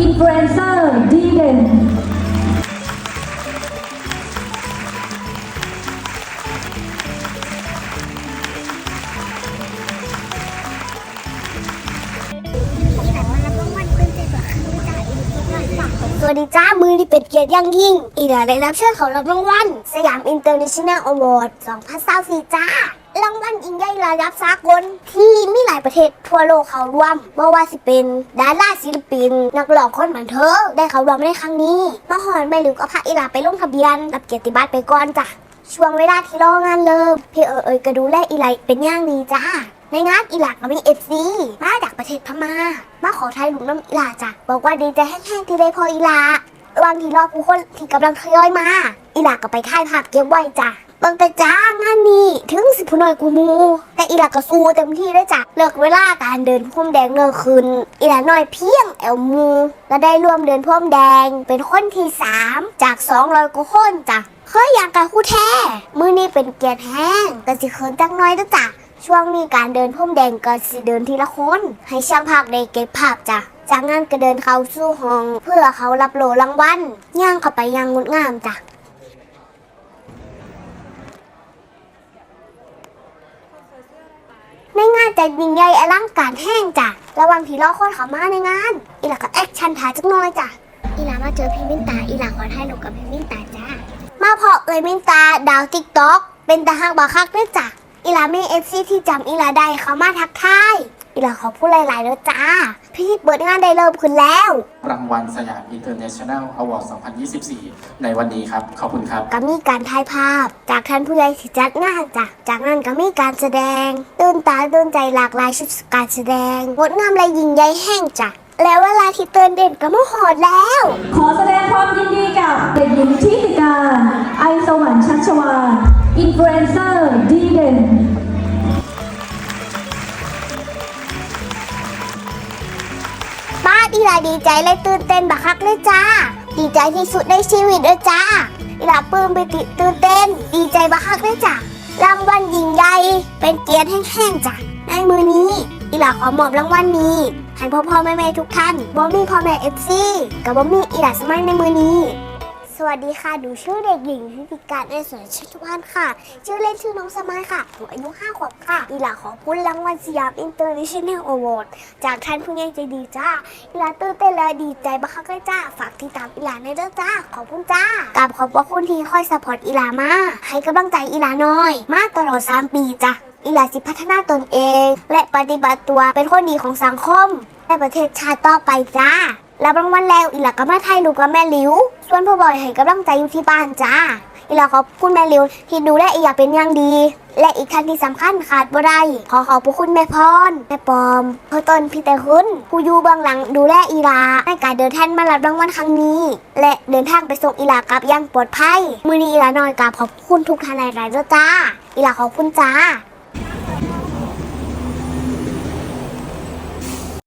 อินฟลูเอนเซอร์ดีเด่นสวัสดีจ้า มือนี่เป็นเกียรติยังยิ่ง อีกหลายได้รับเชิญของรับรางวัลสยามอินเตอร์เนชั่นแนลอวอร์ด2024จ้า รางวัลยิ่งใหญ่ระดับสากลที่มีหลายประเทศทั่วโลกเข้าร่วมไม่ว่าสิเป็นดาราศิลปิน นักร้องคนบันเทิงได้เข้าร่วมในครั้งนี้มาหอนใบหรือก็พาอีหลาไปลงทะเบียน รับเกียรติบัตรไปก่อนจ้ะช่วงเวลาที่รองานเริ่มพี่เอ๋เอ๋ยก็ดูแลอีไลเป็นอย่างดีจ้าในงานอีหลาก็มีเอฟซีมาจากประเทศพม่า มาขอถ่ายรูปน้ำอีหลาจ้ะบอกว่าดีใจแห้งๆที่ได้พออีหลาระหว่างที่รอผู้คนที่กำลังทยอยมาอีหลาก็ไปถ่ายภาพเก็บไว้จ้ะ เบิ่งแต่จ้างานนี้ถึงสิผู้น้อยกูมูแต่อีหลาก็สู้เต็มที่เลยจ้ะเลิกเวลาการเดินพรมแดงเลิกคืนอีหลาน้อยเพียงแอลมูและได้ร่วมเดินพรมแดงเป็นคนที่สามจาก200กว่าคนจ้ะเคยอยากกับคู่แท้มือนี้เป็นเกียรแห้งแต่สิเขินจังน้อยด้อจ้ะช่วงนี้การเดินพรมแดงก็สิเดินทีละคนให้ช่างภาพได้เก็บภาพจ้ะจากนั้นก็เดินเข้าสู่ห้อง เพื่อเขารับโหลรางวัลย่างเข้าไปยังงดงามจ้ะ ยิงใหญ่อลังการแห้งจ้ะ ระวังผีล่อคนเขามาในงาน อีหลักก็แอคชั่นถ่ายจักหน้อยจ้ะ อีหลามาเจอพี่มินตา อีหลาขอถ่ายรูปกับพี่มินตาจ้า มาพอเอ่ยมินตาดาวติ๊กต็อกเป็นตาหักบาคักด้วยจ้ะ อีหลามีเอฟซีที่จำอีหลาได้เขามาทักทาย อีหลาขอพูดหลายๆแล้วจ้า พี่เปิดงานได้เริ่มขึ้นแล้ว รางวัลสยามอินเตอร์เนชั่นแนลอวอร์ด2024 ในวันนี้ครับ ขอบคุณครับ ก็มีการถ่ายภาพ จากท่านผู้ใหญ่ที่จัดงานจ้ะจากนั้นก็มีการแสดงตื่นตาตื่นใจหลากหลายชุดการแสดงงดงามและยิ่งใหญ่แห้งจ้ะแล้วเวลาที่เตือนเด่นก็มาหอดแล้ว ขอแสดงความยินดีกับเด็กหญิงทิติการไอสวรรค์ชัชวานอินฟลูเอนเซอร์ดีเด่น ดีใจเลยตื่นเต้นบักคักเลยจ้า ดีใจที่สุดในชีวิตเลยจ้าอีหลาปลื้มไปติตื่นเต้น ดีใจบักคักเลยจ้ารางวัลยิ่งใหญ่เป็นเกียรติแห้งๆจ้ะในมือนี้อีหลาขอมอบรางวัลนี้ให้พ่อพ่อแม่แม่ๆทุกท่านบอมมี่พ่อแม่เอฟซีกับบอมมี่อีหลาสมัยในมือนี้ สวัสดีค่ะดูชื่อเด็กหญิงพิพิการในสวนชัชวานค่ะ ชื่อเล่นชื่อน้องสมัยค่ะ หนูอายุ5ขวบค่ะอีหลาขอพูดรางวัลสยามอินเตอร์เนชั่นแนลอวอร์ดจากท่านผู้ใหญ่ใจดีจ้าอีหลาตื่นเต้นและดีใจบักคักเลยจ้า ฝากติดตามอีหลาในเด้อจ้า ขอบคุณจ้ากราบขอบพระคุณที่คอยสปอร์ตอีหลามา ให้กำลังใจอีหลาน้อย มาตลอด 3 ปีจ้ะอีหลาสิพัฒนาตนเอง และปฏิบัติตัวเป็นคนดีของสังคม และประเทศชาติต่อไปจ้ารับรางวัลแล้วอีหลาก็มาถ่ายรูปกับแม่ลิว ส่วนพ่อบอยให้กำลังใจอยู่ที่บ้านจ้าอีหลาขอบคุณแม่ลิวที่ดูแลอีหลาเป็นอย่างดี และอีกท่านที่สำคัญขาดบ่ได้ขอขอบพระคุณแม่พรแม่ปอมพ่อต้นพี่แต่คุณผู้อยู่เบื้องหลังดูแลอีหลาในการเดินทางมารับรางวัลครั้งนี้ และเดินทางไปส่งอีหลากลับอย่างปลอดภัย มือนี้อีหลาน้อยกราบขอบคุณทุกท่านหลายๆเด้อจ้าอีหลาขอบคุณจ้า